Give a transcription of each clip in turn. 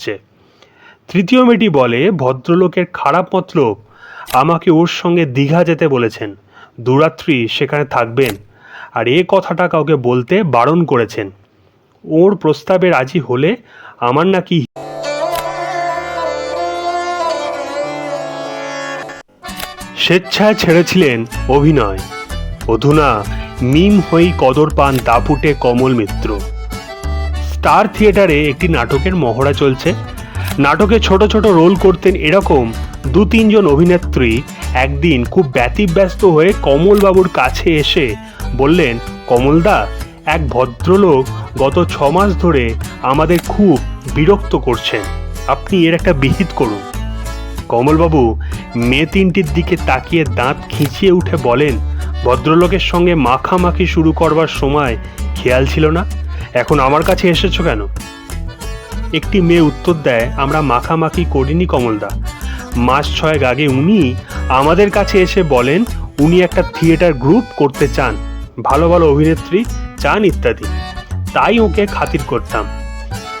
এসছে তৃতীয় মেয়েটি বলে, ভদ্রলোকের খারাপ মতলব। আমাকে ওর সঙ্গে দীঘা যেতে বলেছেন। দুরাত্রি সেখানে থাকবেন। আর এ কথাটা কাউকে বলতে বারণ করেছেন। ওর প্রস্তাবে রাজি হলে আমার নাকি স্বেচ্ছায় ছেড়েছিলেন অভিনয়। অধুনা, মিম হই কদর পান দাপুটে কমল মিত্র। স্টার থিয়েটারে একটি নাটকের মহড়া চলছে। নাটকে ছোট ছোট রোল করতেন এরকম দু তিনজন অভিনেত্রী একদিন খুব ব্যতিব্যস্ত হয়ে কমলবাবুর কাছে এসে বললেন, কমলদা, এক ভদ্রলোক গত ছ মাস ধরে আমাদের খুব বিরক্ত করছেন। আপনি এর একটা বিহিত করুন। কমলবাবু মেয়ে তিনটির দিকে তাকিয়ে দাঁত খিঁচিয়ে উঠে বলেন, ভদ্রলোকের সঙ্গে মাখামাখি শুরু করবার সময় খেয়াল ছিল না? এখন আমার কাছে এসেছ কেন? একটি মেয়ে উত্তর দেয়, আমরা মাখামাখি করিনি কমলদা। মাস ছয়েক আগে উনি আমাদের কাছে এসে বলেন, উনি একটা থিয়েটার গ্রুপ করতে চান, ভালো ভালো অভিনেত্রী, চান ইত্যাদি। তাই ওকে খাতির করতাম।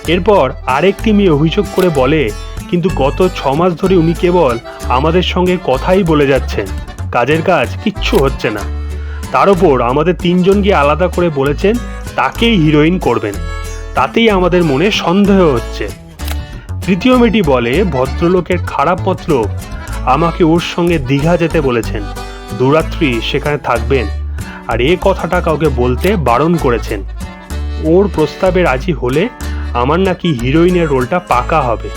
এরপর আরেকটি মেয়ে অভিযোগ করে বলে, কিন্তু গত ছ মাস ধরে উনি কেবল আমাদের সঙ্গে কথাই বলে যাচ্ছেন। কাজের কাজ কিচ্ছু হচ্ছে না। তার ওপর আমাদের তিনজন গিয়ে আলাদা করে বলেছেন তাকেই হিরোইন করবেন। তাতেই আমাদের মনে সন্দেহ হচ্ছে। তৃতীয় মেয়েটি বলে, ভদ্রলোকের খারাপ মতলব। আমাকে ওর সঙ্গে দীঘা যেতে বলেছেন। দুরাত্রি সেখানে থাকবেন। আর এ কথাটা কাউকে বলতে বারণ করেছেন। ওর প্রস্তাবে রাজি হলে আমার নাকি হিরোইনের রোলটা পাকা হবে।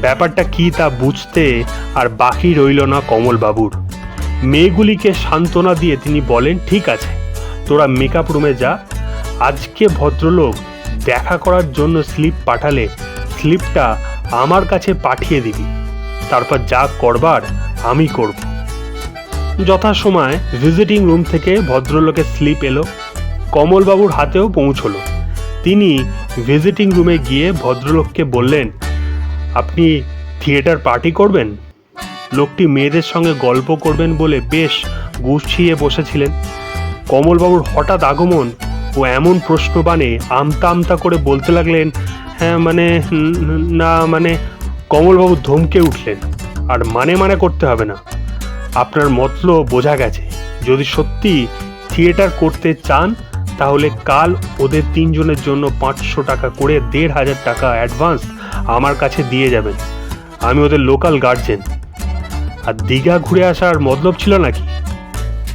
ব্যাপারটা কি তা বুঝতে আর বাকি রইল না কমলবাবুর। মেয়েগুলিকে সান্ত্বনা দিয়ে তিনি বলেন, ঠিক আছে, তোরা মেকআপ রুমে যা আজকে ভদ্রলোক দেখা করার জন্য স্লিপ পাঠালে স্লিপটা আমার কাছে পাঠিয়ে দিবি। তারপর যা করবার আমি করব। যথাসময় ভিজিটিং রুম থেকে ভদ্রলোকের স্লিপ এলো। কমলবাবুর হাতেও পৌঁছলো। তিনি ভিজিটিং রুমে গিয়ে ভদ্রলোককে বললেন, আপনি থিয়েটার পার্টি করবেন? লোকটি মেয়েদের সঙ্গে গল্প করবেন বলে বেশ গুছিয়ে বসেছিলেন। কমলবাবুর হঠাৎ আগমন ও এমন প্রশ্ন বানে আমতা আমতা করে বলতে লাগলেন হ্যাঁ মানে না মানে কমলবাবু ধমকে উঠলেন। আর মানে মানে করতে হবে না। আপনার মতলব বোঝা গেছে। যদি সত্যি থিয়েটার করতে চান, তাহলে কাল ওদের তিনজনের জন্য পাঁচশো টাকা করে দেড় হাজার টাকা অ্যাডভান্স আমার কাছে দিয়ে যাবেন। আমি ওদের লোকাল গার্জেন। আর দীঘা ঘুরে আসার মতলব ছিল নাকি?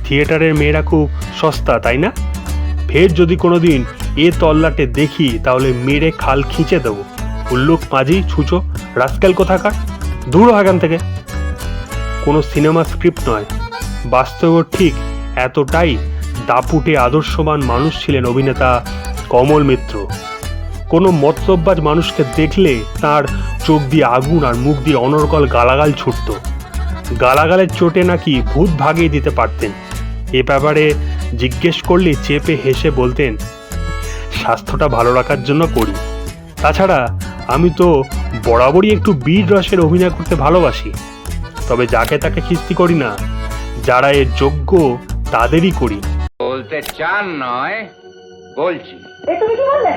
থিয়েটারের মেয়েরা খুব সস্তা, তাই না? ফের যদি কোনোদিন এ তল্লাটে দেখি, তাহলে মেরে খাল খিঁচে দেবো। উল্লুক মাঝি, ছুঁচো, রাস্কেল কোথাকার? দূর হ এখান থেকে। কোনো সিনেমা স্ক্রিপ্ট নয়। বাস্তব ঠিক এতটাই দাপুটে আদর্শবান মানুষ ছিলেন অভিনেতা কমল মিত্র। কোনো মতলববাজ মানুষকে দেখলে তার চোখ দিয়ে আগুন আর মুখ দিয়ে অনর্গল গালাগাল ছুটত। গালাগালের চোটে নাকি ভূত ভাগিয়ে দিতে পারতেন। এ ব্যাপারে জিজ্ঞেস করলে চেপে হেসে বলতেন স্বাস্থ্যটা ভালো রাখার জন্য করি। তাছাড়া আমি তো বরাবরই একটু বীর রসের অভিনয় করতে ভালোবাসি। তবে যাকে তাকে খিস্তি করি না যারা এর যোগ্য তাদেরই করি। বলতে চান নয় বলছি। এ তুমি কি বললে?